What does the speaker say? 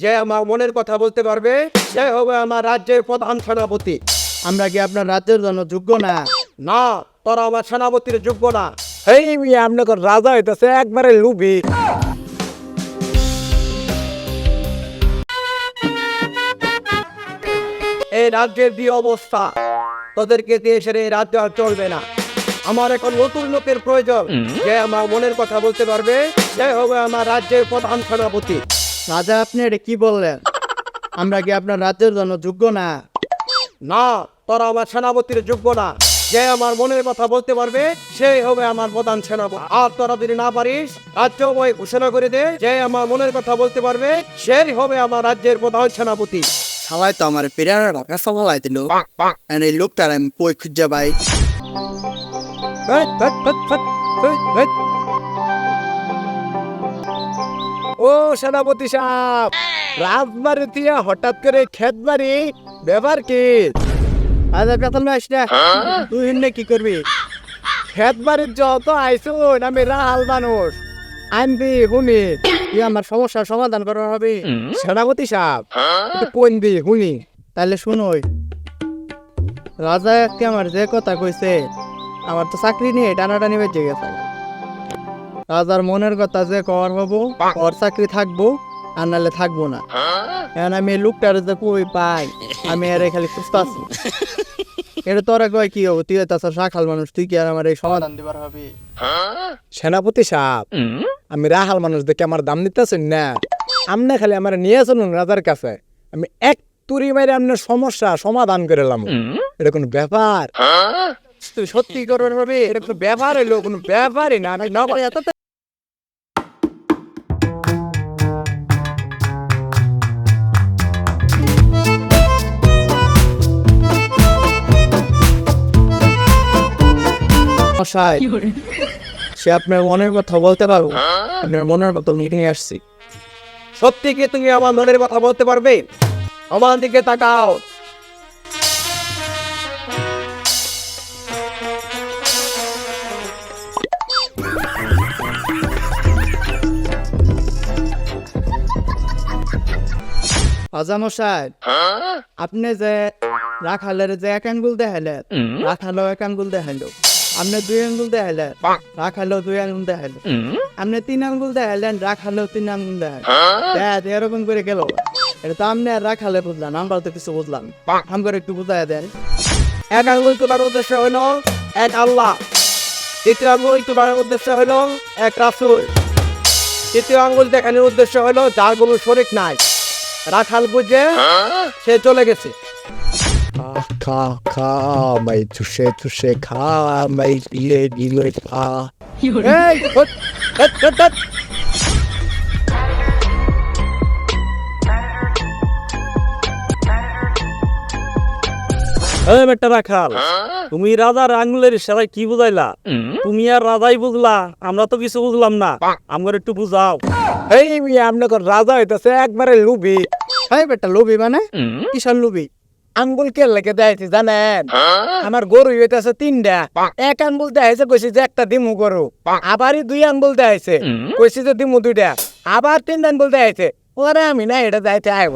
যে আমার মনের কথা বলতে পারবে? সে হবে আমার রাজ্যের প্রধান সেনাপতি। আমরা কি আপনার রাজ্যের জন্য যোগ্য না? না তোরা আমার সেনাপতির যোগ্য না। এই মিয়া আপনাকে রাজা হইতেছে একবারে লুবি। এই রাজ্যের যে অবস্থা? তোদেরকে দিয়ে সেরে এই রাজ্য আর চলবে না। আমার এখন নতুন লোকের প্রয়োজন। যে আমার মনের কথা বলতে পারবে? সে হবে আমার রাজ্যের প্রধান সেনাপতি। রাজা আপনি এটা কি বললেন? আমরা কি আপনার রাজ্যের জন্য যোগ্য না? না তোরা আমার সেনাপতির যোগ্য না। যে আমার মনের কথা বলতে পারবে সেই হবে আমার প্রধান সেনাপতি। আর তোরা যদি না পারিস রাজ্যময় ঘোষণা করে দে যে আমার মনের কথা বলতে পারবে সেই হবে আমার রাজ্যের প্রধান সেনাপতি। সবাই তো আমার পেরার ঢাকা সফলাই দিল এই লোকটার আমি পই? খুঁজা ভাই ও সেনাপতি সাহেব রাজবাড়ি দিয়া হঠাৎ করে খেত বাড়ি ব্যাপার কি? আচ্ছা বেতন আস না। তুই হিন্নে কি করবি? খেত বাড়ির যত আইসুন আমি রাহাল মানুষ। আনবি হুনি তুই আমার সমস্যার সমাধান করা হবে। সেনাপতি সাহেব কোন দি হুনি? তাহলে শুনোই রাজা আজকে আমার যে কথা কইছে আমার তো চাকরি নিয়ে টানাটানি বেঁচে গেছে। রাজার মনের কথা যে কর হব ওর চাকরি থাকব আর নাহলে থাকব না। এখন আমি লোকটার যে কই পাই আমি আরে খালি খুঁজতাছি এটা তোরা কয় কি হব? তুই তো শাখাল মানুষ তুই কি আর আমার এই সমাধান দিবার হবে? সেনাপতি সাহেব আমি রাহাল মানুষ দেখে আমার দাম দিতেছেন না। আমনে খালি আমার নিয়ে চলুন রাজার কাছে। আমি এক তুরি মাইরে আপনার সমস্যা সমাধান করে এলাম এটা কোনো ব্যাপার? তুই সত্যি করবার হবে এটা কোনো ব্যাপার হইল কোনো ব্যাপারই না। আমি না করে এত মশাই সে আপনার মনের কথা বলতে পারব। আপনার মনের মতো নিয়ে আসছি। সত্যি কি তুমি আমার মনের কথা বলতে পারবে? আমার দিকে তাকাও। আজামশাই আপনি যে রাখালের যে এক আঙ্গুল দেখালেন রাখালো এক আঙ্গুল দেখাল। আপনি দুই আঙ্গুল দেখালেন রাখালো দুই আঙ্গুল আপনি তিন আঙ্গুল দেখালেন রাখালো তিন আঙ্গুল দেখাল এরকম করে গেল। এটা তো আপনি আর রাখালে বুঝলাম আমরা তো কিছু বুঝলাম। আম করে একটু বুঝাই দেন। এক আঙ্গুল তোমার উদ্দেশ্য হলো এক আল্লাহ। দ্বিতীয় আঙ্গুল তোমার উদ্দেশ্য হলো এক রাসুল। তৃতীয় আঙ্গুল দেখানোর উদ্দেশ্য হলো যার কোনো শরিক নাই। রাখাল বুঝে সে চলে গেছে। এই, হট, হট, হট, হট। এই বেটা রাখাল তুমি রাজার আঙুলের ইশারায় কি বুঝাইলা? তুমি আর রাজাই বুঝলা আমরা তো কিছু বুঝলাম না। আমার একটু বুঝাও। এই মিয়া আপনাকে রাজা হইতেছে একবারে লুবি এই বেটা লোভি মানে? কিসের লোভি? আঙ্গুল কে লেগে দেয়ছি জানেন? আমার গরু হইতেছে তিনটা। এক আঙ্গুল দেখাইছে কইছি যে একটা দিমু গরু। আবারই দুই আঙ্গুল দেখাইছে কইছি যে দিমু দুইটা। আবার তিন আঙ্গুল দেখাইছে ওরে আমি না এটা যাইতে আইব।